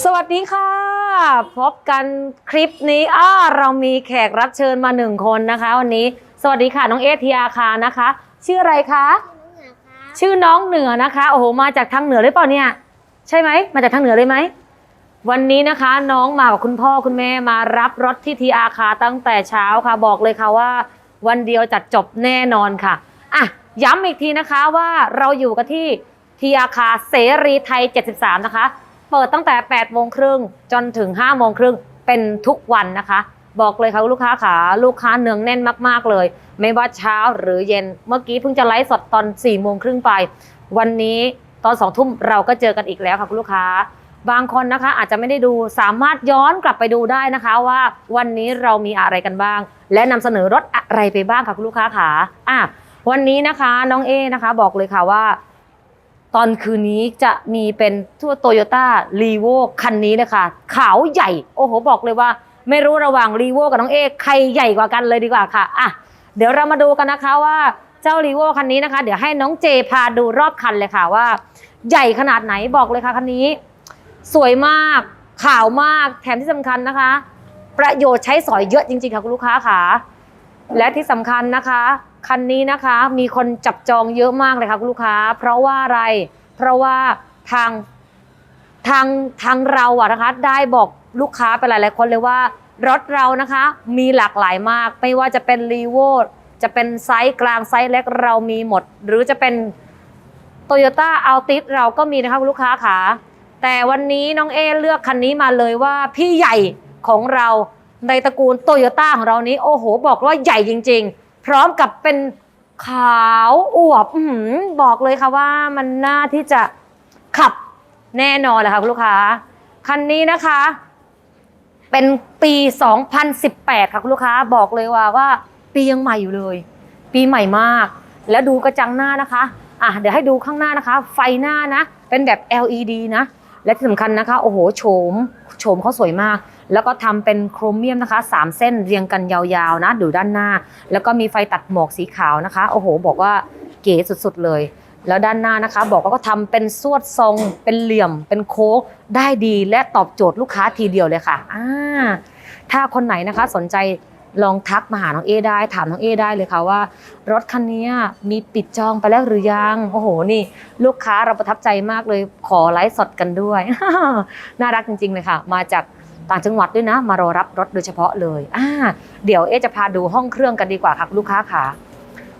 สวัสดีค่ะ พบกันคลิปนี้อ้าเรามีแขกรับเชิญมาหนึ่งคนนะคะ วันนี้สวัสดีค่ะน้องเอทีอาคานะคะ ชื่ออะไรคะชื่อน้องเหนือนะคะโอ้โหมาจากทางเหนือหรือเปล่าเนี่ย ใช่ไหมมาจากทางเหนือเลยไหมวันนี้นะคะน้องมากับคุณพ่อคุณแม่มารับรถที่ทีอาคาตั้งแต่เช้าค่ะบอกเลยค่ะว่า วันเดียวจัดจบแน่นอนค่ะอะย้ำอีกทีนะคะว่าเราอยู่กันที่ทีอาคาเสรีไทย 73 นะคะ เปิดตั้งแต่8โมงครึ่งจนถึง5โมงครึ่งเป็นทุกวันนะคะ บอกเลยค่ะลูกค้าขาลูกค้าเนืองแน่นมากๆเลย ไม่ว่าเช้าหรือเย็นเมื่อกี้เพิ่งจะไลฟ์สดตอน4โมงครึ่งไป วันนี้ตอน2ทุ่มเราก็เจอกันอีกแล้วค่ะคุณลูกค้า บางคนนะคะอาจจะไม่ได้ดูสามารถย้อนกลับไปดูได้นะคะว่าวันนี้เรามีอะไรกันบ้าง และนำเสนอรถอะไรไปบ้างค่ะคุณลูกค้าขาอะวันนี้นะคะน้องเอนะคะ บอกเลยค่ะว่า ตอนคืนนี้จะมีเป็นทั่วโตโยต้ารีโวคันนี้เลยค่ะขาวใหญ่ โอ้โห บอกเลยว่า ไม่รู้ระหว่างรีโวกับน้องเอใครใหญ่กว่ากันเลยดีกว่าค่ะอะเดี๋ยวเรามาดูกันนะคะว่าเจ้ารีโวคันนี้นะคะ เดี๋ยวให้น้องเจพาดูรอบคันเลยค่ะว่า ใหญ่ขนาดไหนบอกเลยค่ะคันนี้ สวยมากขาวมากแถมที่สำคัญนะคะ ประโยชน์ใช้สอยเยอะจริงๆค่ะคุณลูกค้าค่ะและที่สำคัญนะคะ คันนี้นะคะมีคนจับจองเยอะมากเลยค่ะคุณลูกค้า เพราะว่าอะไร เพราะว่าทางทางทางเราอะนะคะ ได้บอกลูกค้าไปหลายๆคนเลยว่ารถเรานะคะ มีหลากหลายมาก ไม่ว่าจะเป็นรีโวจะเป็นไซส์กลางไซส์เล็กเรามีหมด หรือจะเป็นโตโยต้าอัลติสเราก็มีนะคะคุณลูกค้าค่ะแต่วันนี้น้องเอเลือกคันนี้มาเลยว่าพี่ใหญ่ของเราในตระกูลโตโยต้าของเรานี้ โอ้โห บอกว่าใหญ่จริง ๆ พร้อมกับเป็นขาวอวบอบอกเลยค่ะว่ามันน่าที่จะขับแน่นอนเลยค่ะคุณลูกค้า คันนี้นะคะ เป็นปี 2018 ค่ะคุณลูกค้าบอกเลยว่าว่า ปียังใหม่อยู่เลย ปีใหม่มาก แล้วดูกระจังหน้านะคะอะเดี๋ยวให้ดูข้างหน้านะคะ ไฟหน้านะ เป็นแบบ LED นะ และที่สำคัญนะคะ โอ้โหโฉมโฉมเขาสวยมาก แล้วก็ทำเป็นโครเมียมนะคะ 3 เส้นเรียงกันยาวๆนะดูด้านหน้า แล้วก็มีไฟตัดหมอกสีขาวนะคะ โอ้โห บอกว่าเก๋สุดๆเลย แล้วด้านหน้านะคะ บอกว่าก็ทำเป็นสวดทรง เป็นเหลี่ยม เป็นโค้งได้ดีและตอบโจทย์ลูกค้าทีเดียวเลยค่ะอ่าถ้าคนไหนนะคะสนใจลองทักมาหาน้องเอได้ ถามน้องเอได้เลยค่ะว่า รถคันนี้มีปิดจองไปแล้วหรือยัง โอ้โหนี่ ลูกค้าเราประทับใจมากเลยขอไลฟ์สดกันด้วย น่ารักจริงๆเลยค่ะ มาจาก ต่างจังหวัดด้วยนะ มารอรับรถโดยเฉพาะเลยอ่าเดี๋ยวเอ๊จะพาดูห้องเครื่องกันดีกว่าค่ะลูกค้าค่ะ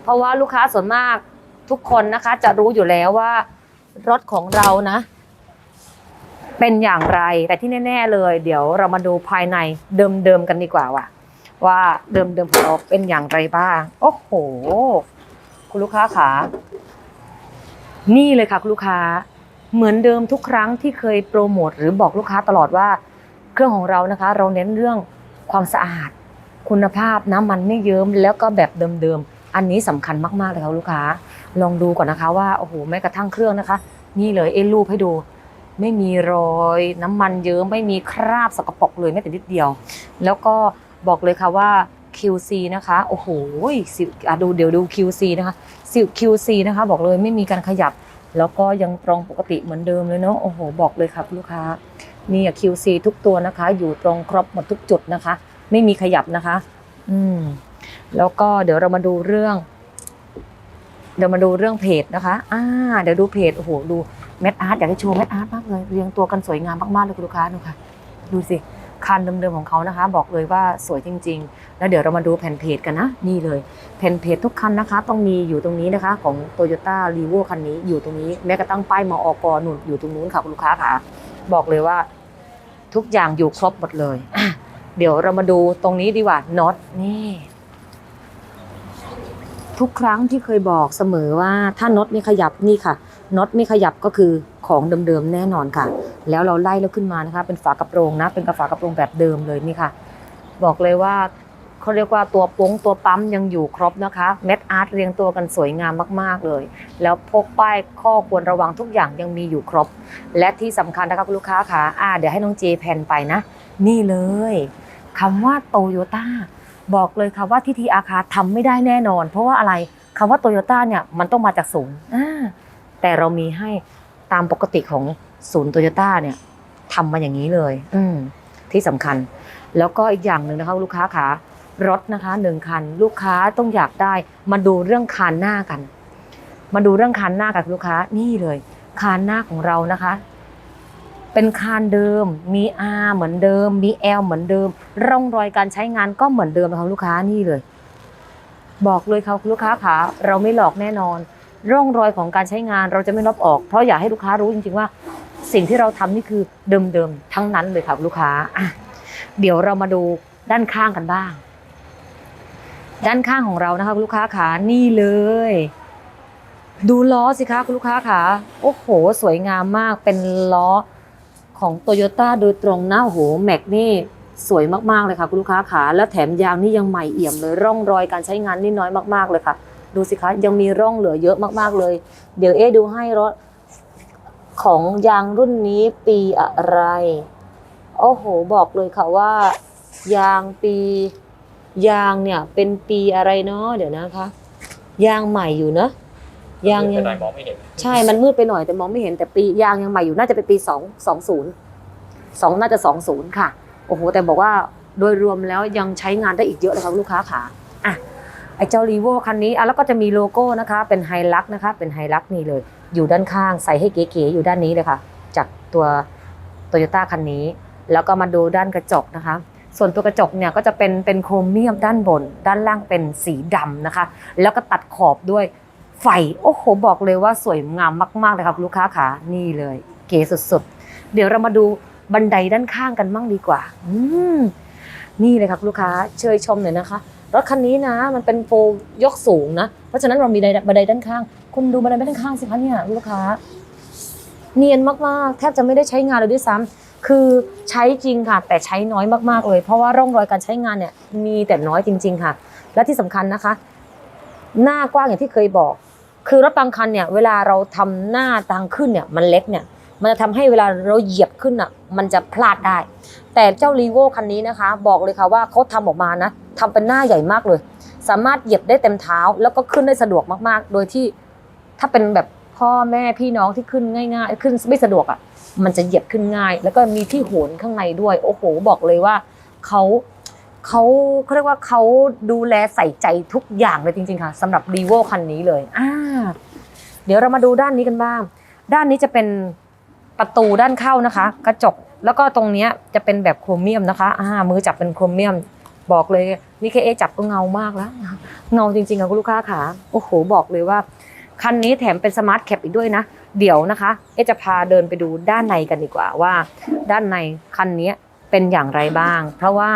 เพราะว่าลูกค้าส่วนมากทุกคนนะคะ จะรู้อยู่แล้วว่ารถของเรานะ เป็นอย่างไรแต่ที่แน่ ๆ เลย เดี๋ยวเรามาดูภายในเดิมๆกันดีกว่าว่ะว่าเดิมๆของเราเป็นอย่างไรบ้าง โอ้โห คุณลูกค้าขานี่เลยค่ะคุณลูกค้า เหมือนเดิมทุกครั้งที่เคยโปรโมทหรือบอกลูกค้าตลอดว่า เครื่องของเรานะคะ เราเน้นเรื่องความสะอาด คุณภาพน้ำมันไม่เยิ้มแล้วก็แบบเดิมๆ อันนี้สำคัญมากๆเลยค่ะลูกค้า ลองดูก่อนนะคะว่าโอ้โหแม้กระทั่งเครื่องนะคะ นี่เลยเอ็นรูปให้ดู ไม่มีรอยน้ำมันเยิ้มไม่มีคราบสกปรกเลยแม้แต่นิดเดียว แล้วก็บอกเลยค่ะว่า QC นะคะโอ้โหสิอะดูเดี๋ยวดู QC นะคะสิ QC นะคะบอกเลยไม่มีการขยับ แล้วก็ยังตรงปกติเหมือนเดิมเลยเนาะโอ้โหบอกเลยค่ะคุณลูกค้า นี่อะ QC ทุกตัวนะคะ อยู่ตรงครบหมดทุกจุดนะคะ ไม่มีขยับนะคะ อืมแล้วก็เดี๋ยวเรามาดูเรื่อง เดี๋ยวมาดูเรื่องเพจนะคะ อ่า เดี๋ยวดูเพจโอ้โหดูเม็ดอาร์ตอยากให้โชว์เม็ดอาร์ตมากเลยเรียงตัวกันสวยงามมากๆเลยคุณลูกค้าดูค่ะดูสิคันเดิมๆของเขานะคะ บอกเลยว่าสวยจริง ๆ แล้วเดี๋ยวเรามาดูแผ่นเพจกันนะนี่เลย แผ่นเพจทุกคันนะคะ ต้องมีอยู่ตรงนี้นะคะ ของ t o y ยต้ารีโวคันนี้อยู่ตรงนี้แม้กระทั่งป้ายมอกหนุนอยู่ตรงนู้นค่ะคุณลูกค้าค่ะ บอกเลยว่า ทุกอย่างอยู่ครบหมดเลย เดี๋ยวเรามาดูตรงนี้ดีกว่าน็อตนี่ทุกครั้งที่เคยบอกเสมอว่าถ้าน็อตไม่ขยับนี่ค่ะน็อตไม่ขยับก็คือของเดิมๆแน่นอนค่ะ แล้วเราไล่แล้วขึ้นมานะคะ เป็นฝากระโปรงนะ เป็นกระฝากระโปรงแบบเดิมเลยนี่ค่ะ บอกเลยว่า เขาเรียกว่าตัวป้งตัวปั๊มยังอยู่ครบนะคะ เม็ดอาร์ตเรียงตัวกันสวยงามมากๆเลย แล้วพกป้ายข้อควรระวังทุกอย่างยังมีอยู่ครบ และที่สำคัญนะคะคุณลูกค้าค่ะอ่าเดี๋ยวให้น้องเจแพนไปนะ นี่เลยคำว่าโตโยต้าบอกเลยค่ะว่าที่ทีอาคาทำไม่ได้แน่นอน เพราะว่าอะไรคำว่าโตโยต้าเนี่ยมันต้องมาจากศูนย์แต่เรามีให้ตามปกติของศูนย์โตโยต้าเนี่ยทำมาอย่างนี้เลย อืที่สำคัญ แล้วก็อีกอย่างหนึ่งนะคะลูกค้าขา รถนะคะหนึ่งคัน ลูกค้าต้องอยากได้มาดูเรื่องคานหน้ากัน มาดูเรื่องคานหน้ากับลูกค้านี่เลยคานหน้าของเรานะคะ เป็นคานเดิม มี R เหมือนเดิม มี L เหมือนเดิม ร่องรอยการใช้งานก็เหมือนเดิมนะคะลูกค้านี่เลย บอกเลยค่ะลูกค้าขาเราไม่หลอกแน่นอน ร่องรอยของการใช้งานเราจะไม่ลบออก เพราะอยากให้ลูกค้ารู้จริงๆว่า สิ่งที่เราทำนี่คือเดิมๆทั้งนั้นเลยค่ะลูกค้าเดี๋ยวเรามาดูด้านข้างกันบ้าง ด้านข้างของเรานะคะคุณลูกค้าขานี่เลย ดูล้อสิคะคุณลูกค้าขาโอ้โห สวยงามมากเป็นล้อของโตโยต้าโดยตรงนะโอ้โหแม็กนี่สวยมากๆเลยค่ะคุณลูกค้าขาแล้วแถมยางนี่ยังใหม่เอี่ยมเลยร่องรอยการใช้งานนี่น้อยมากๆเลยค่ะ ดูสิคะยังมีร่องเหลือเยอะมากๆเลย เดี๋ยวเอ๊ดูให้รถของยางรุ่นนี้ปีอะไร โอ้โห บอกเลยค่ะว่า ยางปี ยางเนี่ยเป็นปีอะไรเนาะเดี๋ยวนะคะ ยางใหม่อยู่เนอะยางยังแต่หน่อยมองไม่เห็นใช่มันมืดไปหน่อยแต่มองไม่เห็นแต่ปียางยังใหม่อยู่น่าจะเป็นปีสองสองศูนย์สองน่าจะสองศูนย์ค่ะโอ้โหแต่บอกว่าโดยรวมแล้วยังใช้งานได้อีกเยอะเลยครับลูกค้าขาอะไอ้เจ้ารีโวคันนี้อะแล้วก็จะมีโลโก้นะคะ เป็นไฮลักนะคะ เป็นไฮลักนี่เลย อยู่ด้านข้างใส่ให้เก๋ๆอยู่ด้านนี้เลยค่ะ จากตัวโตโยต้าคันนี้ แล้วก็มาดูด้านกระจกนะคะ ส่วนตัวกระจกเนี่ยก็จะเป็นเป็นโครเมียมด้านบน ด้านล่างเป็นสีดำนะคะ แล้วก็ตัดขอบด้วยไฟโอ้โหบอกเลยว่าสวยงามมากๆเลยครับลูกค้าขานี่เลย เก๋สุดๆ เดี๋ยวเรามาดูบันไดด้านข้างกันบ้างดีกว่า อืมนี่เลยครับลูกค้าเชยชมหน่อยนะคะรถคันนี้นะ มันเป็นโฟลว์ยกสูงนะ เพราะฉะนั้นเรามีบันไดด้านข้าง คุณดูบันไดด้านข้างสิคะเนี่ยลูกค้า เนียนมากๆ แทบจะไม่ได้ใช้งานเลยด้วยซ้ำ คือใช้จริงค่ะ แต่ใช้น้อยมากๆเลย เพราะว่าร่องรอยการใช้งานเนี่ยมีแต่น้อยจริง ๆ ค่ะ และที่สำคัญนะคะ หน้ากว้างอย่างที่เคยบอก คือรถบางคันเนี่ยเวลาเราทำหน้าทางขึ้นเนี่ยมันเล็กเนี่ยมันจะทำให้เวลาเราเหยียบขึ้นอะมันจะพลาดได้ แต่เจ้ารีโวคันนี้นะคะ บอกเลยค่ะว่าเขาทำออกมานะทำเป็นหน้าใหญ่มากเลย สามารถเหยียบได้เต็มเท้า แล้วก็ขึ้นได้สะดวกมากๆ โดยที่ถ้าเป็นแบบพ่อแม่พี่น้องที่ขึ้นง่าย ๆ ขึ้นไม่สะดวกอะ มันจะเหยียบขึ้นง่าย แล้วก็มีที่โหนข้างในด้วย โอ้โห บอกเลยว่าเขาเขาเขาเรียกว่าเขาดูแลใส่ใจทุกอย่างเลยจริงๆค่ะสำหรับรีโวคันนี้เลยอ่าเดี๋ยวเรามาดูด้านนี้กันบ้าง ด้านนี้จะเป็นประตูด้านเข้านะคะ กระจกแล้วก็ตรงนี้จะเป็นแบบโครเมียมนะคะอ่ามือจับเป็นโครเมียม บอกเลยนี่แค่เอจับก็เงามากแล้ว เงาจริงๆค่ะคุณลูกค้าขาโอ้โหบอกเลยว่า คันนี้แถมเป็นสมาร์ทแคปอีกด้วยนะ เดี๋ยวนะคะ เอจะพาเดินไปดูด้านในกันดีกว่าว่า ด้านในคันนี้เป็นอย่างไรบ้าง เพราะว่า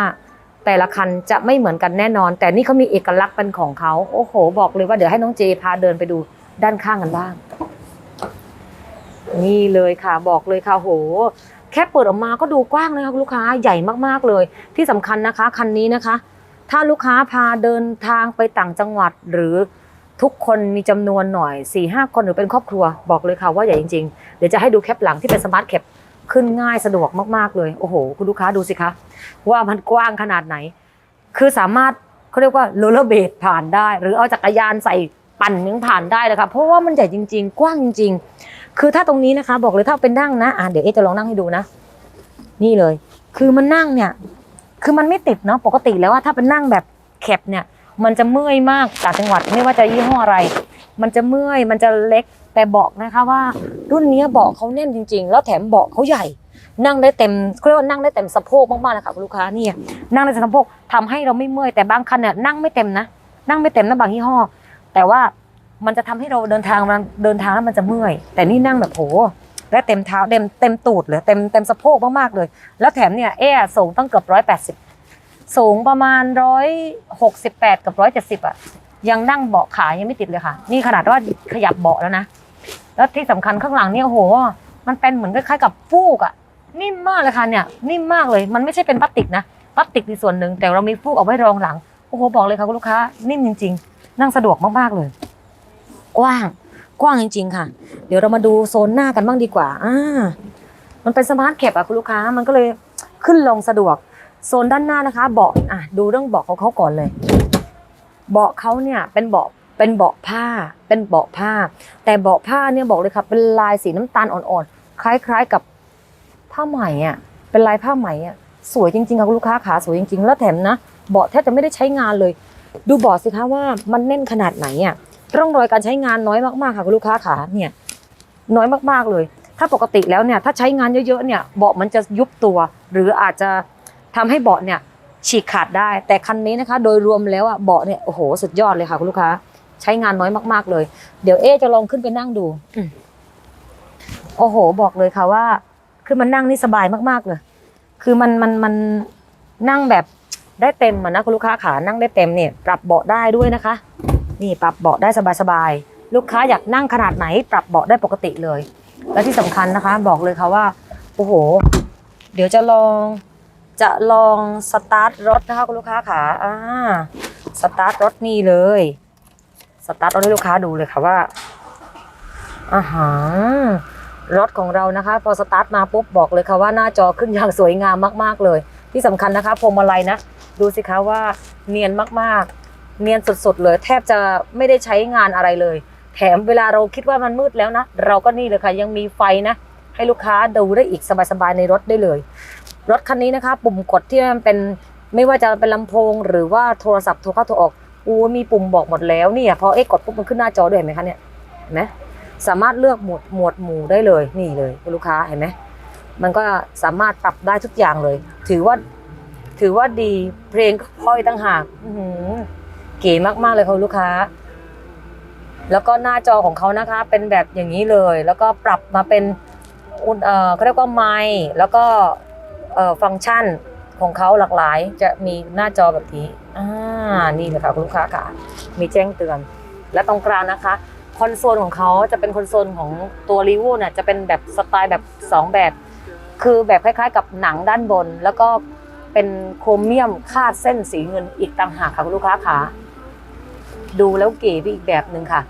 แต่ละคันจะไม่เหมือนกันแน่นอน แต่นี่เขามีเอกลักษณ์เป็นของเขาโอ้โห บอกเลยว่าเดี๋ยวให้น้องเจพาเดินไปดูด้านข้างกันบ้าง นี่เลยค่ะบอกเลยค่ะโห แค่เปิดออกมาก็ดูกว้างเลยค่ะลูกค้าใหญ่มากๆเลย ที่สำคัญนะคะ คันนี้นะคะ ถ้าลูกค้าพาเดินทางไปต่างจังหวัดหรือ ทุกคนมีจำนวนหน่อย4ี่ห้าคนหรือเป็นครอบครัวบอกเลยค่ะว่าใหญ่จริงๆ เดี๋ยวจะให้ดูแคปหลังที่เป็นสมาร์ทแคปขึ้นง่ายสะดวกมากๆเลย โอ้โห คุณลูกค้าดูสิคะว่ามันกว้างขนาดไหน คือสามารถเขาเรียกว่าโรลเลอร์เบดผ่านได้ หรือเอาจักรยานใส่ปั่นยังผ่านได้เลยค่ะเพราะว่ามันใหญ่จริง ๆ กว้างจริง ๆ คือถ้าตรงนี้นะคะ บอกเลยถ้าเป็นนั่งนะอะเดี๋ยวเอ๊จะลองนั่งให้ดูนะ นี่เลย คือมันนั่งเนี่ย คือมันไม่ติดเนาะปกติแล้วว่าถ้าเป็นนั่งแบบแคบเนี่ย มันจะเมื่อยมากจากจังหวัดไม่ว่าจะยี่ห้ออะไร มันจะเมื่อยมันจะเล็กแต่บอกนะคะว่า รุ่นนี้เบาะเขาแน่นจริง ๆ แล้วแถมเบาะเขาใหญ่ นั่งได้เต็มเขาเรียกว่านั่งได้เต็มสะโพกมากๆเลยค่ะคุณลูกค้าเนี่ยนั่งได้เต็มสะโพกทำให้เราไม่เมื่อยแต่บางคันเนี่ยนั่งไม่เต็มนะ นั่งไม่เต็มนะบางยี่ห้อ แต่ว่ามันจะทำให้เราเดินทางมันเดินทางแล้วมันจะเมื่อย แต่นี่นั่งแบบโหได้เต็มเท้าเต็มเต็มตูดเลยเต็มเต็มสะโพกมากๆเลย แล้วแถมเนี่ยเอ๊ะสูงตั้งเกือบร้อยแปดสิบ สูงประมาณร้อยหกสิบแปดกับร้อยเจ็ดสิบอะยังนั่งเบาะขายังไม่ติดเลยค่ะ นี่ขนาดว่าขยับเบาะแล้วนะ แล้วที่สำคัญข้างหลังเนี่ยโอ้โห มันเป็นเหมือนคล้ายๆกับฟูกอะนิ่มมากเลยค่ะเนี่ยนิ่มมากเลยมันไม่ใช่เป็นพลาสติกนะพลาสติกในส่วนหนึ่งแต่เรามีฟูกเอาไว้รองหลังโอ้โหบอกเลยค่ะคุณลูกค้านิ่มจริง ๆ นั่งสะดวกมากๆเลย กว้างกว้างจริง ๆ ค่ะ เดี๋ยวเรามาดูโซนหน้ากันบ้างดีกว่าอ่ามันเป็นสมาร์ทแคปอะคุณลูกค้ามันก็เลยขึ้นลงสะดวก โซนด้านหน้านะคะ เบาะอะดูเรื่องเบาะของเขาก่อนเลย เบาะเขาเนี่ยเป็นเบาะเป็นเบาะผ้า เป็นเบาะผ้า แต่เบาะผ้าเนี่ยบอกเลยค่ะเป็นลายสีน้ำตาลอ่อนๆคล้าย ๆกับผ้าไหมอะเป็นลายผ้าไหมอะสวยจริงๆค่ะคุณลูกค้าขาสวยจริงๆ แล้วแถมนะเบาะแทบจะไม่ได้ใช้งานเลย ดูเบาะสิคะว่ามันแน่นขนาดไหนอะร่องรอยการใช้งานน้อยมากๆค่ะคุณลูกค้าขาเนี่ยน้อยมากๆเลย ถ้าปกติแล้วเนี่ยถ้าใช้งานเยอะๆเนี่ยเบาะมันจะยุบตัว หรืออาจจะ ทำให้เบาะเนี่ยฉีกขาดได้ แต่คันนี้นะคะ โดยรวมแล้วอะเบาะเนี่ยโอ้โหสุดยอดเลยค่ะ คุณลูกค้า ใช้งานน้อยมากๆเลย เดี๋ยวเอ๊จะลองขึ้นไปนั่งดูอืมโอ้โห บอกเลยค่ะว่าคือมันนั่งนี่สบายมากๆเลย คือมันมันมันนั่งแบบได้เต็มอะนะคุณลูกค้าขานั่งได้เต็มเนี่ยปรับเบาะได้ด้วยนะคะ นี่ปรับเบาะได้สบายๆลูกค้าอยากนั่งขนาดไหน ปรับเบาะได้ปกติเลย และที่สำคัญนะคะ บอกเลยค่ะว่าโอ้โห เดี๋ยวจะลอง จะลองสตาร์ทรถนะคะคุณลูกค้าขาอ่าสตาร์ทรถนี่เลย สตาร์ทรถให้ลูกค้าดูเลยค่ะว่าอาหารถของเรานะคะ พอสตาร์ทมาปุ๊บบอกเลยค่ะว่าหน้าจอขึ้นอย่างสวยงามมาก ๆเลย ที่สำคัญนะคะพวงมาลัยนะ ดูสิคะว่าเนียนมากๆ เนียนสุดๆเลย แทบจะไม่ได้ใช้งานอะไรเลย แถมเวลาเราคิดว่ามันมืดแล้วนะ เราก็นี่เลยค่ะยังมีไฟนะ ให้ลูกค้าดูได้อีกสบายๆในรถได้เลย รถคันนี้นะคะ ปุ่มกดที่มันเป็นไม่ว่าจะเป็นลำโพง หรือว่าโทรศัพท์โทรเข้าโทรออกอู้มีปุ่มบอกหมดแล้วเนี่ยพอเอ๊กดปุ๊บมันขึ้นหน้าจอด้วยเห็นไหมคะเนี่ยเห็นไหมสามารถเลือกหมวดหมวดหมู่ได้เลยนี่เลยลูกค้าเห็นไหมมันก็สามารถปรับได้ทุกอย่างเลย ถือว่าถือว่าดีเพลงก็พราะอีกตั้งหากเก๋มากๆเลยค่ะคุณลูกค้า แล้วก็หน้าจอของเขานะคะ เป็นแบบอย่างนี้เลย แล้วก็ปรับมาเป็นอุณเอ่อเขาเรียกว่าไมค์แล้วก็ ฟังก์ชันของเขาหลากหลายจะมีหน้าจอแบบนี้อ่านี่เลยค่ะคุณลูกค้าค่ะ มีแจ้งเตือน และตรงกลางนะคะคอนโซลของเขาจะเป็นคอนโซลของตัวรีวูเนี่ยจะเป็นแบบสไตล์แบบ 2 แบบ คือแบบคล้ายๆ กับหนังด้านบน แล้วก็เป็นโครเมียมคาดเส้นสีเงินอีกต่างหากค่ะคุณลูกค้าค่ะดูแล้วเก๋ไปอีกแบบหนึ่งค่ะ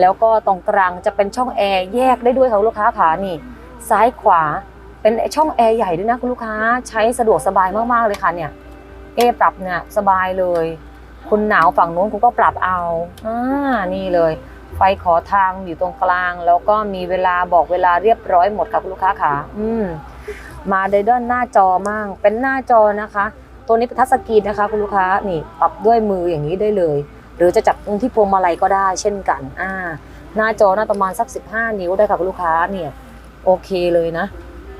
แล้วก็ตรงกลางจะเป็นช่องแอร์แยกได้ด้วยค่ะลูกค้าค่ะนี่ ซ้ายขวา เป็นช่องแอร์ใหญ่ด้วยนะคุณลูกค้าใช้สะดวกสบายมากๆเลยค่ะเนี่ยเอปรับเนี่ยสบายเลย คุณหนาวฝั่งนู้นคุณก็ปรับเอาอ่านี่เลย ไฟขอทางอยู่ตรงกลาง แล้วก็มีเวลาบอกเวลาเรียบร้อยหมดค่ะคุณลูกค้าค่ะอืมมาในด้านหน้าจอมั่งเป็นหน้าจอนะคะ ตัวนี้เป็นทัชสกรีนนะคะคุณลูกค้านี่ปรับด้วยมืออย่างนี้ได้เลย หรือจะจับตรงที่พวงมาลัยก็ได้เช่นกันอ่าหน้าจอน่าประมาณสัก 15 นิ้วได้ค่ะคุณลูกค้าเนี่ยโอเคเลยนะ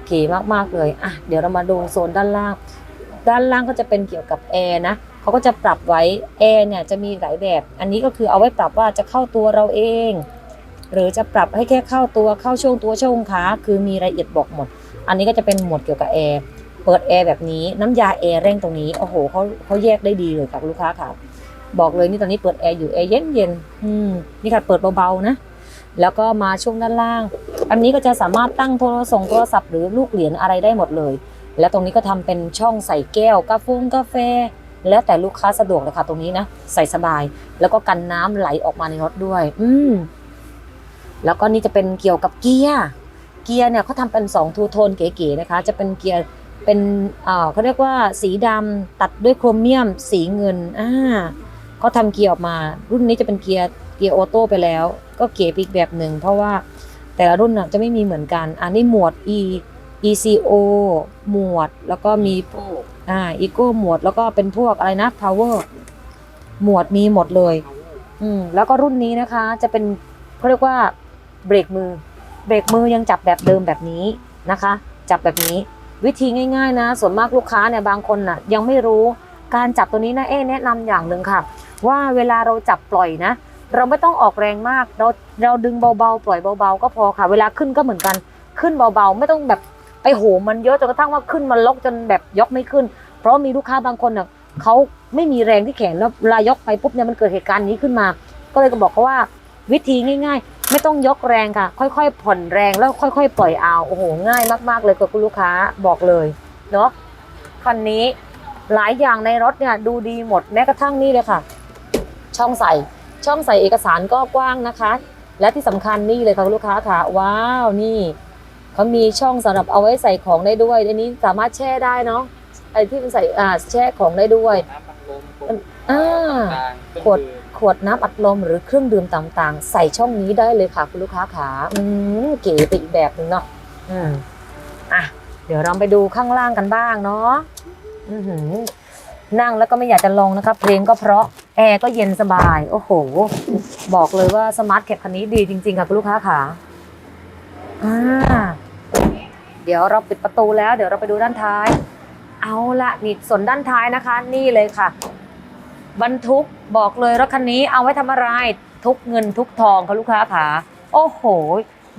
เก๋มากๆเลยอะเดี๋ยวเรามาดูโซนด้านล่าง ด้านล่างก็จะเป็นเกี่ยวกับแอร์นะเขาก็จะปรับไว้แอร์เนี่ยจะมีหลายแบบ อันนี้ก็คือเอาไว้ปรับว่าจะเข้าตัวเราเอง หรือจะปรับให้แค่เข้าตัวเข้าช่วงตัวช่วงขาคือมีรายละเอียดบอกหมด อันนี้ก็จะเป็นหมวดเกี่ยวกับแอร์เปิดแอร์แบบนี้น้ำยาแอร์เร่งตรงนี้โอ้โหเขาเขาแยกได้ดีเลยค่ะลูกค้าค่ะ บอกเลยนี่ตอนนี้เปิดแอร์อยู่แอร์เย็นเย็นๆอืมนี่ค่ะเปิดเบาๆนะ แล้วก็มาช่วงด้านล่าง อันนี้ก็จะสามารถตั้งโทรส่งโทรศัพท์หรือลูกเหรียญอะไรได้หมดเลย แล้วตรงนี้ก็ทำเป็นช่องใส่แก้วกาแฟกาแฟ แล้วแต่ลูกค้าสะดวกเลยค่ะตรงนี้นะใส่สบาย แล้วก็กันน้ำไหลออกมาในรถด้วย อืมแล้วก็นี่จะเป็นเกี่ยวกับเกียร์เกียร์เนี่ยเขาทำเป็นสองทูโทนเก๋ๆนะคะ จะเป็นเกียร์เป็นเขาเรียกว่าสีดำตัดด้วยโครเมียม สีเงินอ่าเขาทำเกียร์ออกมา รุ่นนี้จะเป็นเกียร์ เกียร์ออโต้ไปแล้ว ก็เก๋ไปอีกแบบหนึ่งเพราะว่าแต่ละรุ่นน่ะจะไม่มีเหมือนกัน อันนี้หมวด E ECO หมวดแล้วก็มีอ่า Eco หมวดแล้วก็เป็นพวกอะไรนะ Power หมวดมีหมดเลย อืมแล้วก็รุ่นนี้นะคะ จะเป็นเขาเรียกว่าเบรกมือ เบรกมือยังจับแบบเดิมแบบนี้นะคะ จับแบบนี้ วิธีง่าย ๆ นะ ส่วนมากลูกค้าเนี่ยบางคนน่ะ ยังไม่รู้การจับตัวนี้นะเอ๊ะแนะนำอย่างหนึ่งค่ะ ว่าเวลาเราจับปล่อยนะ เราไม่ต้องออกแรงมาก เราเราดึงเบาๆ ปล่อยเบาๆ ก็พอค่ะ เวลาขึ้นก็เหมือนกัน ขึ้นเบาๆ ไม่ต้องแบบไปโหมมันเยอะจนกระทั่งว่าขึ้นมันล็อกจนแบบยกไม่ขึ้น เพราะมีลูกค้าบางคนเน่ะเขาไม่มีแรงที่แขนแล้วเวลายกไปปุ๊บเนี่ยมันเกิดเหตุการณ์นี้ขึ้นมา ก็เลยก็บอกเขาว่าวิธีง่าย ๆ ไม่ต้องยกแรงค่ะ ค่อยๆ ผ่อนแรงแล้วค่อย ๆ ปล่อยเอาโอ้โหง่ายมากๆ เลยกับคุณลูกค้าบอกเลยเนาะคันนี้หลายอย่างในรถเนี่ยดูดีหมดแม้กระทั่งนี่เลยค่ะ ช่องใส่ ช่องใส่เอกสารก็กว้างนะคะ และที่สำคัญนี่เลยค่ะคุณลูกค้าค่ะว้าวนี่เขามีช่องสำหรับเอาไว้ใส่ของได้ด้วยอันนี้สามารถแช่ได้เนาะไอ้ที่มันใส่อ่าแช่ของได้ด้วยน้ำบังลมอ่าต่างๆขวดขวดน้ำอัดลมหรือเครื่องดื่มต่างๆ ใส่ช่องนี้ได้เลยค่ะคุณลูกค้าขาอืมเก๋ไปอีกแบบหนึ่งเนาะอืมอะเดี๋ยวเราไปดูข้างล่างกันบ้างเนาะอื้อหือนั่งแล้วก็ไม่อยากจะลงนะคะเพลงก็เพราะ แอร์ก็เย็นสบาย โอ้โห บอกเลยว่าสมาร์ทแคปคันนี้ดีจริง ๆ ค่ะคุณลูกค้าค่ะอ่าเดี๋ยวเราปิดประตูแล้ว เดี๋ยวเราไปดูด้านท้าย เอาละนี่ส่วนด้านท้ายนะคะ นี่เลยค่ะ บรรทุกบอกเลยรถคันนี้เอาไว้ทำอะไร ทุกเงินทุกทองค่ะลูกค้าค่ะโอ้โห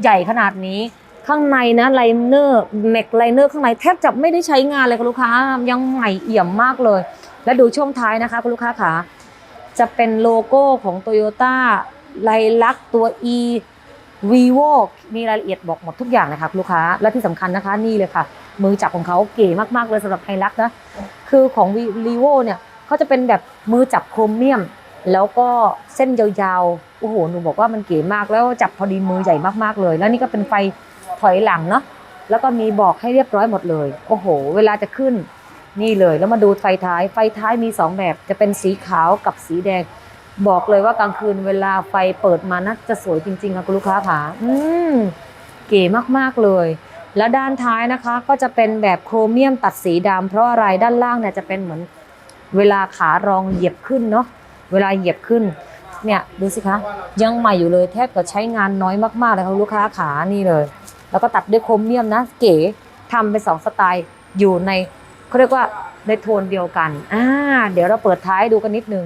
ใหญ่ขนาดนี้ข้างในนะไลเนอร์แม็กไลเนอร์ข้างในแทบจะไม่ได้ใช้งานเลยค่ะลูกค้ายังใหม่เอี่ยมมากเลย และดูช่วงท้ายนะคะคุณลูกค้าค่ะ จะเป็นโลโก้ของ Toyota ไลลักตัว E vivo มีรายละเอียดบอกหมดทุกอย่างเลยค่ะลูกค้า และที่สำคัญนะคะนี่เลยค่ะ มือจับของเขาเก๋มากๆเลยสำหรับไฮลักนะ คือของ vivo เนี่ยเขาจะเป็นแบบมือจับโครเมียม แล้วก็เส้นยาวๆ โอ้โห หนูบอกว่ามันเก๋มากแล้วจับพอดีมือใหญ่มากๆเลย แล้วนี่ก็เป็นไฟถอยหลังเนาะ แล้วก็มีบอกให้เรียบร้อยหมดเลย โอ้โห เวลาจะขึ้น นี่เลยแล้วมาดูไฟท้าย ไฟท้ายมีสองแบบ จะเป็นสีขาวกับสีแดง บอกเลยว่ากลางคืนเวลาไฟเปิดมานะจะสวยจริงๆค่ะคุณลูกค้าค่ะอืมเก๋มากๆเลย แล้วด้านท้ายนะคะ ก็จะเป็นแบบโครเมียมตัดสีดำเพราะอะไรด้านล่างเนี่ยจะเป็นเหมือนเวลาขารองเหยียบขึ้นเนาะเวลาเหยียบขึ้นเนี่ยดูสิคะยังใหม่อยู่เลยแทบจะใช้งานน้อยมากๆเลยค่ะลูกค้าขานี่เลย แล้วก็ตัดด้วยโครเมียมนะ เก๋ทำเป็นสองสไตล์อยู่ใน เขาเรียกว่าในโทนเดียวกัน อ่า เดี๋ยวเราเปิดท้ายดูกันนิดนึง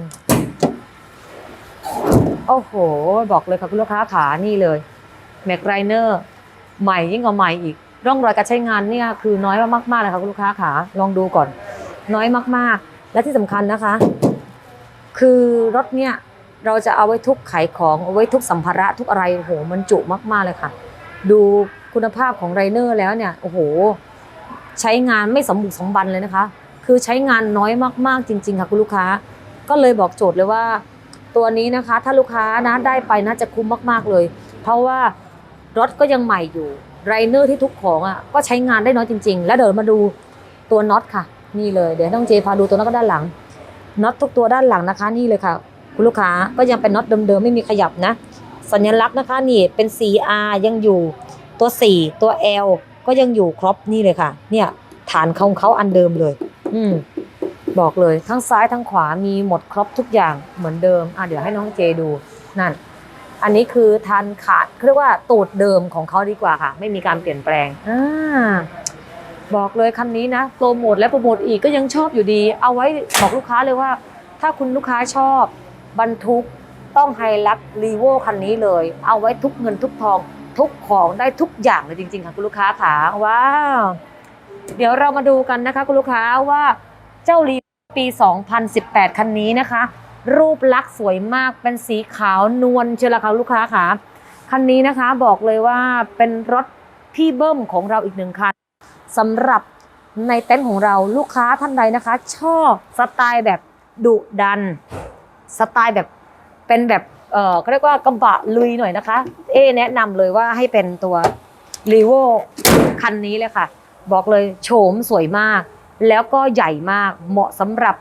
โอ้โห บอกเลยค่ะคุณลูกค้าขานี่เลยแม็กไรเนอร์ใหม่ยิ่งกว่าใหม่อีก ร่องรอยการใช้งานเนี่ยคือน้อยมากๆเลยค่ะคุณลูกค้าขาลองดูก่อน น้อยมากๆ และที่สำคัญนะคะ คือรถเนี่ยเราจะเอาไว้ทุกขายของเอาไว้ทุกสัมภาระทุกอะไรโอ้โหมันจุมากๆเลยค่ะ ดูคุณภาพของไรเนอร์แล้วเนี่ยโอ้โห ใช้งานไม่สมบุกสมบันเลยนะคะ คือใช้งานน้อยมากๆจริง ๆ ค่ะคุณลูกค้า ก็เลยบอกโจทย์เลยว่า ตัวนี้นะคะ ถ้าลูกค้านะได้ไปน่าจะคุ้มมากๆเลย เพราะว่ารถก็ยังใหม่อยู่ไรเนอร์ที่ทุกของอะก็ใช้งานได้น้อยจริง ๆ แล้วเดี๋ยวมาดูตัวน็อตค่ะ นี่เลยเดี๋ยวให้น้องเจพาดูตัวน็อตก็ด้านหลังน็อตทุกตัวด้านหลังนะคะ นี่เลยค่ะ คุณลูกค้าก็ยังเป็นน็อตเดิมๆไม่มีขยับนะ สัญลักษณ์นะคะนี่เป็น CR ยังอยู่ตัว 4 ตัว L ก็ยังอยู่ครบนี่เลยค่ะ เนี่ยฐานของเขาอันเดิมเลย อืมบอกเลยทั้งซ้ายทั้งขวามีหมดครบทุกอย่างเหมือนเดิมอะเดี๋ยวให้น้องเจดูนั่น อันนี้คือทันขาดเขาเรียกว่าตูดเดิมของเขาดีกว่าค่ะ ไม่มีการเปลี่ยนแปลงอ่าบอกเลยคันนี้นะโปรโมทและโปรโมทอีกก็ยังชอบอยู่ดี เอาไว้บอกลูกค้าเลยว่า ถ้าคุณลูกค้าชอบบรรทุกต้องไฮลักรีโวคันนี้เลย เอาไว้ทุกเงินทุกทอง ทุกของได้ทุกอย่างเลยจริง ๆ ค่ะคุณลูกค้าขาว้าวเดี๋ยวเรามาดูกันนะคะคุณลูกค้าว่าเจ้ารีปี 2018 คันนี้นะคะ รูปลักษณ์สวยมากเป็นสีขาวนวลเชียวละค่ะลูกค้าค่ะคันนี้นะคะบอกเลยว่าเป็นรถพี่เบิ้มของเราอีกหนึ่งคันสำหรับในเต็นท์ของเราลูกค้าท่านใดนะคะ ชอบสไตล์แบบดุดัน สไตล์แบบเป็นแบบ เออเขาเรียกว่ากระบะลุยหน่อยนะคะ เอแนะนำเลยว่าให้เป็นตัวรีโวคันนี้เลยค่ะ บอกเลยโฉมสวยมาก แล้วก็ใหญ่มากเหมาะสำหรับ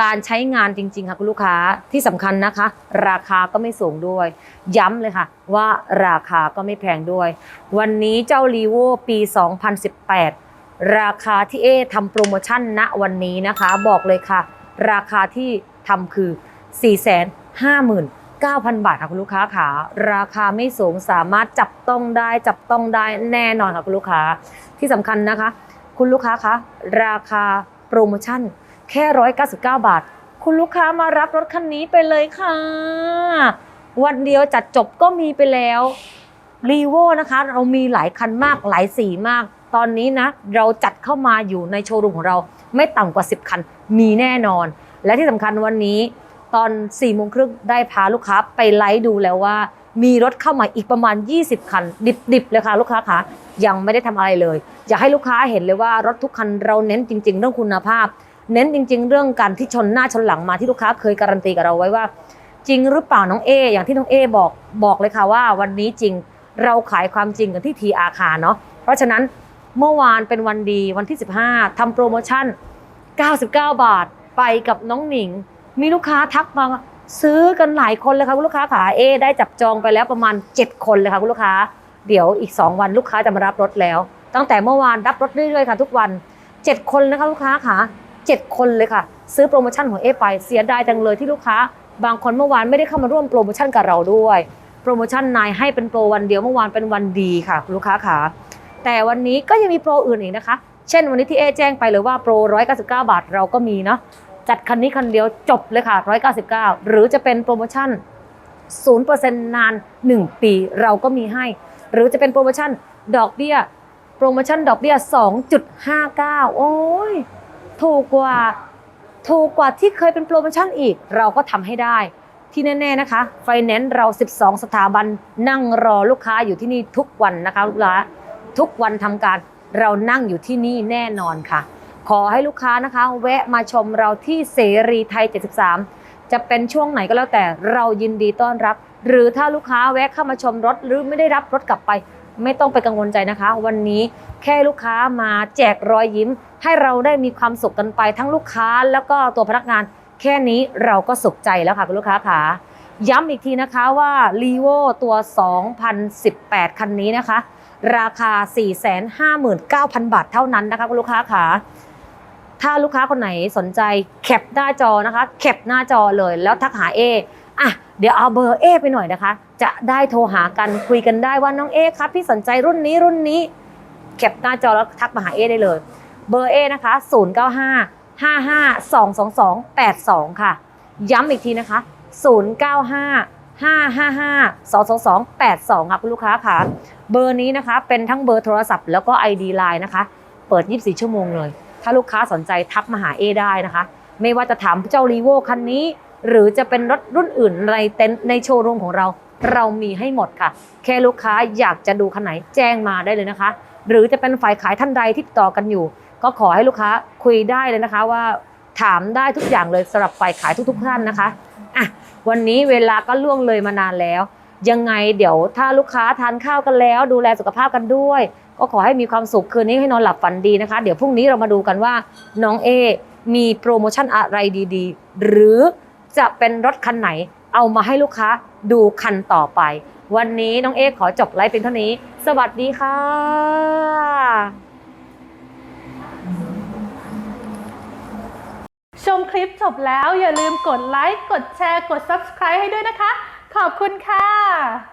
การใช้งานจริง ๆ ค่ะคุณลูกค้าที่สำคัญนะคะ ราคาก็ไม่สูงด้วย ย้ำเลยค่ะ ว่าราคาก็ไม่แพงด้วย วันนี้เจ้ารีโวปี 2018 ราคาที่เอทำโปรโมชั่นณวันนี้นะคะ บอกเลยค่ะ ราคาที่ทำคือ 9,000 บาทค่ะคุณลูกค้าค่ะราคาไม่สูงสามารถจับต้องได้จับต้องได้แน่นอนค่ะคุณลูกค้าที่สำคัญนะคะ คุณลูกค้าคะราคาโปรโมชั่นแค่ 199 บาท คุณลูกค้ามารับรถคันนี้ไปเลยค่ะ วันเดียวจัดจบก็มีไปแล้วรีโวนะคะ เรามีหลายคันมากหลายสีมาก ตอนนี้นะ เราจัดเข้ามาอยู่ในโชว์รูมของเราไม่ต่ำกว่า 10 คันมีแน่นอน และที่สำคัญวันนี้ ตอน4ี่โมงครึ่งได้พาลูกค้าไปไลฟ์ดูแล้วว่า มีรถเข้ามาอีกประมาณ 20 คัน ดิบๆเลยค่ะลูกค้าคะยังไม่ได้ทำอะไรเลย อยากให้ลูกค้าเห็นเลยว่ารถทุกคันเราเน้นจริง ๆ เรื่องคุณภาพ เน้นจริง ๆ เรื่องการที่ชนหน้าชนหลังมาที่ลูกค้าเคยการันตีกับเราไว้ว่า จริงหรือเปล่าน้องเออย่างที่น้องเอบอกบอกเลยค่ะว่าวันนี้จริงเราขายความจริงกันที่ทีอาคาเนาะเพราะฉะนั้นเมื่อวานเป็นวันดีวันที่ 15ทำโปรโมชั่น 99 บาทไปกับน้องหนิง มีลูกค้าทักมาซื้อกันหลายคนเลยค่ะคุณลูกค้าขาเอได้จับจองไปแล้วประมาณ 7 คนเลยค่ะคุณลูกค้า เดี๋ยวอีก 2 วันลูกค้าจะมารับรถแล้ว ตั้งแต่เมื่อวานรับรถเรื่อยๆค่ะทุกวัน 7 คนนะคะลูกค้าค่ะ7คนเลยค่ะ ซื้อโปรโมชั่นของเอไปเสียดายจังเลยที่ลูกค้า บางคนเมื่อวานไม่ได้เข้ามาร่วมโปรโมชั่นกับเราด้วย โปรโมชั่นนายให้เป็นโปรวันเดียวเมื่อวานเป็นวันดีค่ะคุณลูกค้าค่ะแต่วันนี้ก็ยังมีโปรอื่นอีกนะคะ เช่นวันนี้ที่เอแจ้งไปเลยว่าโปร199 บาทเราก็มีเนาะ จัดคันนี้คันเดียวจบเลยค่ะ 199 หรือจะเป็นโปรโมชั่น 0%นาน 1 ปีเราก็มีให้ หรือจะเป็นโปรโมชั่นดอกเบี้ย โปรโมชั่นดอกเบี้ย 2.59 โอ้ย ถูกกว่า ถูกกว่าที่เคยเป็นโปรโมชั่นอีก เราก็ทำให้ได้ที่แน่ๆนะคะ ไฟแนนซ์เรา 12 สถาบันนั่งรอลูกค้าอยู่ที่นี่ทุกวันนะคะลูกค้าทุกวันทำการเรานั่งอยู่ที่นี่แน่นอนค่ะ ขอให้ลูกค้านะคะ แวะมาชมเราที่เสรีไทย 73 จะเป็นช่วงไหนก็แล้วแต่เรายินดีต้อนรับ หรือถ้าลูกค้าแวะเข้ามาชมรถหรือไม่ได้รับรถกลับไป ไม่ต้องไปกังวลใจนะคะ วันนี้แค่ลูกค้ามาแจกรอยยิ้ม ให้เราได้มีความสุขกันไป ทั้งลูกค้าแล้วก็ตัวพนักงาน แค่นี้เราก็สุขใจแล้วค่ะคุณลูกค้าค่ะย้ำอีกทีนะคะว่า r e v o ตัว 2018 คันนี้นะคะ ราคา 459,000 บาทเท่านั้นนะคะคุณลูกค้าค่ะ ถ้าลูกค้าคนไหนสนใจแคปหน้าจอนะคะแคปหน้าจอเลยแล้วทักหาเออะเดี๋ยวเอาเบอร์เอไปหน่อยนะคะ จะได้โทรหากันคุยกันได้ว่าน้องเอครับพี่สนใจรุ่นนี้รุ่นนี้แคปหน้าจอแล้วทักมาหาเอได้เลย เบอร์เอนะคะ095 55 222 82 ค่ะ ย้ำอีกทีนะคะ 095 555 222 82 ค่ะคุณลูกค้าค่ะ เบอร์นี้นะคะเป็นทั้งเบอร์โทรศัพท์แล้วก็ ID Line นะคะ เปิด 24 ชั่วโมงเลย ถ้าลูกค้าสนใจทักมาหาเอได้นะคะ ไม่ว่าจะถามเจ้ารีโวคันนี้ หรือจะเป็นรถรุ่นอื่นในเต็นท์ในโชว์รูมของเรา เรามีให้หมดค่ะ แค่ลูกค้าอยากจะดูคันไหนแจ้งมาได้เลยนะคะ หรือจะเป็นฝ่ายขายท่านใดที่ติดต่อกันอยู่ ก็ขอให้ลูกค้าคุยได้เลยนะคะว่าถามได้ทุกอย่างเลยสำหรับฝ่ายขายทุก ๆ ท่านนะคะอะวันนี้เวลาก็ล่วงเลยมานานแล้ว ยังไงเดี๋ยวถ้าลูกค้าทานข้าวกันแล้ว ดูแลสุขภาพกันด้วย ก็ขอให้มีความสุขคืนนี้ให้นอนหลับฝันดีนะคะ เดี๋ยวพรุ่งนี้เรามาดูกันว่าน้องเอมีโปรโมชั่นอะไรดีๆ หรือจะเป็นรถคันไหนเอามาให้ลูกค้าดูคันต่อไป วันนี้น้องเอขอจบไลฟ์เพียงเท่านี้ สวัสดีค่ะชมคลิปจบแล้วอย่าลืมกดไลค์ กดแชร์ กด Subscribe ให้ด้วยนะคะ ขอบคุณค่ะ